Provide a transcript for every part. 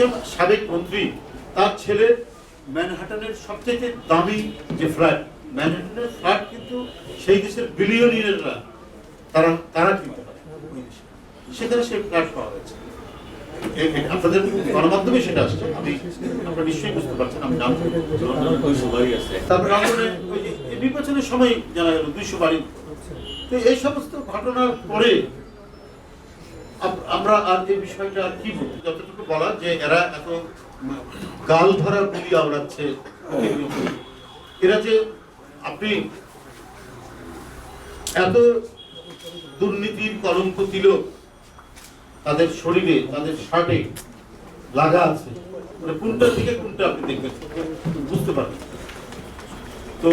একজন সাবেক মন্ত্রী, তার ছেলে ম্যানহাটনের সবচেয়ে দামি যে ফ্ল্যাট, ম্যানহাটনের ফ্ল্যাট কিন্তু সেই দেশের বিলিয়নিয়াররা, তারা তারা কিনতে পারে। সেখানে সেই ফ্ল্যাট পাওয়া গেছে। আপনাদের গণমাধ্যমে সেটা আসছে, আমি, আপনারা নিশ্চয়ই বুঝতে পারছেন, আমি তারপর নির্বাচনের সময় জানা গেল দুইশো বাড়ি। তো এই সমস্ত ঘটনার পরে আমরা আর এই বিষয়টা আর কি বলব? যতটুকু বলা যে এরা এত গাল ধরা গুলি আওড়াচ্ছে। এরা যে আপনি এত দুর্নীতির কলঙ্ক দিল তাদের শরীরে, তাদের শার্টে লাগা আছে। মানে কোনটার দিকে কোনটা আপনি দেখবেন? বুঝতে পারবেন। তো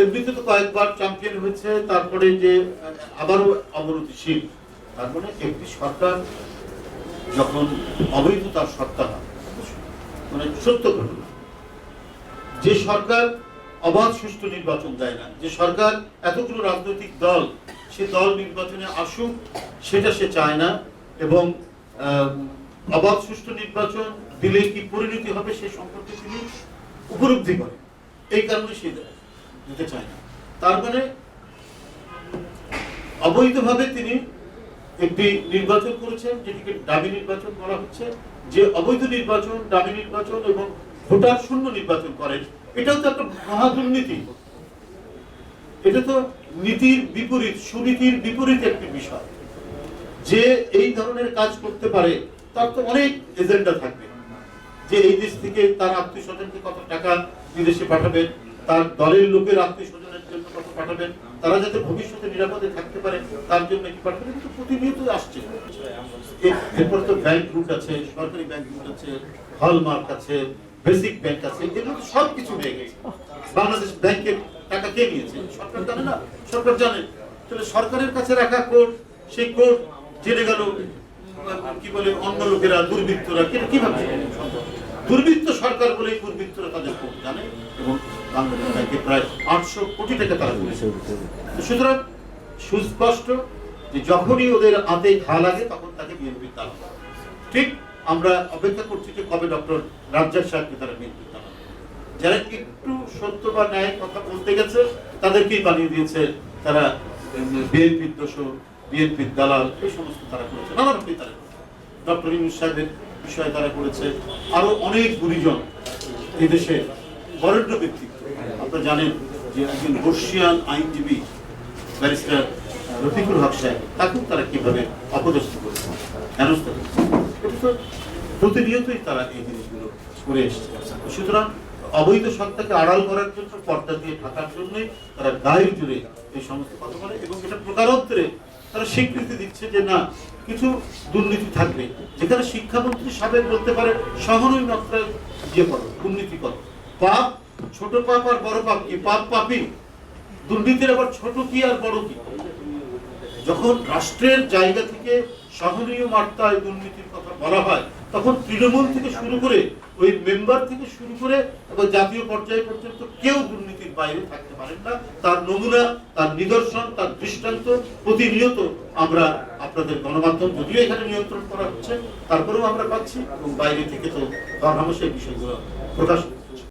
এমনিতে তো কয়েকবার চ্যাম্পিয়ন হয়েছে, তারপরে যে আবারও অবনতিশীল। তার মানে একটি সরকার যখন অবৈধ তার সত্তা মানে সত্য ঘটনা। যে সরকার অবাধ সুষ্ঠু নির্বাচন দেয় না, যে সরকার এতগুলো রাজনৈতিক দল, সে দল নির্বাচনে আসুক, সেটা সে চায় না, এবং অবাধ সুষ্ঠু নির্বাচন দিলে কি পরিণতি হবে সে সম্পর্কে তিনি উপলব্ধি করেন। এই কারণে সে দিতে চায় না। তার মানে অবৈধভাবে তিনি একটি নির্বাচন করেছেন, যেটিকে দাবি নির্বাচন বলা হচ্ছে। যে অবৈধ নির্বাচন, দাবি নির্বাচন এবং ভোটার শূন্য নির্বাচন করেন এটাও তো একটা মহা দুর্নীতি। এটা তো নীতির বিপরীত, সুনীতির বিপরীত একটি বিষয়। যে এই ধরনের কাজ করতে পারে, তার তো অনেক এজেন্ডা থাকবে। যে এই দেশ থেকে তার আত্মীয় স্বজনকে কত টাকা বিদেশে পাঠাবেন তার দলের লোকের আত্মীয় স্বজনের তারা যাতে ভবিষ্যতে নিরাপদে থাকতে পারে, তার জন্য কি পাঠাবেন কিন্তু প্রতিনিয়ত আসছে। তো ব্যাংক আছে, সরকারি ব্যাংক আছে হলমার্ক আছে বেসিক ব্যাংক আছে এগুলো তো গেছে। বাংলাদেশ ব্যাংকের টাকা কে নিয়েছে? সরকার জানে না? সরকার জানে। তাহলে সরকারের কাছে রাখা কোড সেই কোড জেনে গেল, কি বলে, অন্য লোকেরা, দুর্বৃত্তরা কীভাবে? দুর্বৃত্ত সরকার বলেই দুর্বৃত্তরা তাদের কোড জানে এবং বাংলাদেশ ব্যাংকে প্রায় আটশো কোটি টাকা তারা তুলেছে সুতরাং সুস্পষ্ট যে যখনই ওদের হাতে ঘা লাগে তখন তাকে বিএনপি তারা ঠিক আমরা অপেক্ষা করছি যে কবে ডক্টর রাজ্জাক সাহেবকে তারা বিএনপি তারা যারা একটু সত্য বা ন্যায় কথা বলতে গেছে তাদেরকেই বানিয়ে দিয়েছে তারা বিএনপির দোষর বিএনপির দালাল এই সমস্ত তারা করেছে নানা রকমই তারা ডক্টর ইউনুস সাহেবের বিষয়ে তারা করেছে আরও অনেক গুণীজন এই দেশে বরেণ্য ব্যক্তিত্ব আপনারা জানেন যে একজন বর্ষিয়ান আইনজীবী ব্যারিস্টার রফিকুল হক সাহেব, তাকেও তারা কীভাবে অপদস্থ করেছে, হেনস্থ করেছে। প্রতিনিয়তই তারা এই জিনিসগুলো করে এসেছে। সুতরাং অবৈধ সত্তাকে আড়াল করার জন্য, পর্দা দিয়ে ঢাকার জন্যই তারা গায়ের জুড়ে এই সমস্ত কথা বলে এবং এটা প্রকারান্তরে তারা স্বীকৃতি দিচ্ছে যে না, কিছু দুর্নীতি থাকবে। যেখানে শিক্ষামন্ত্রী সাবেক বলতে পারে সহনই মাত্রায় ইয়ে করো দুর্নীতি করো পাপ ছোট পাপ আর বড় পাপ কি? পাপ পাপই। দুর্নীতির আবার ছোট কি আর বড় কি? যখন রাষ্ট্রের জায়গা থেকে সহনীয় মাত্রায় দুর্নীতির কথা বলা হয়, তখন তৃণমূল থেকে শুরু করে ওই মেম্বার থেকে শুরু করে এবং জাতীয় পর্যায়ে পর্যন্ত কেউ দুর্নীতির বাইরে থাকতে পারেন না। তার নমুনা, তার নিদর্শন, তার দৃষ্টান্ত প্রতিনিয়ত আমরা আপনাদের গণমাধ্যম যদিও এখানে নিয়ন্ত্রণ করা হচ্ছে, তারপরেও আমরা পাচ্ছি এবং বাইরে থেকে তো গণহামসের বিষয়গুলো প্রকাশ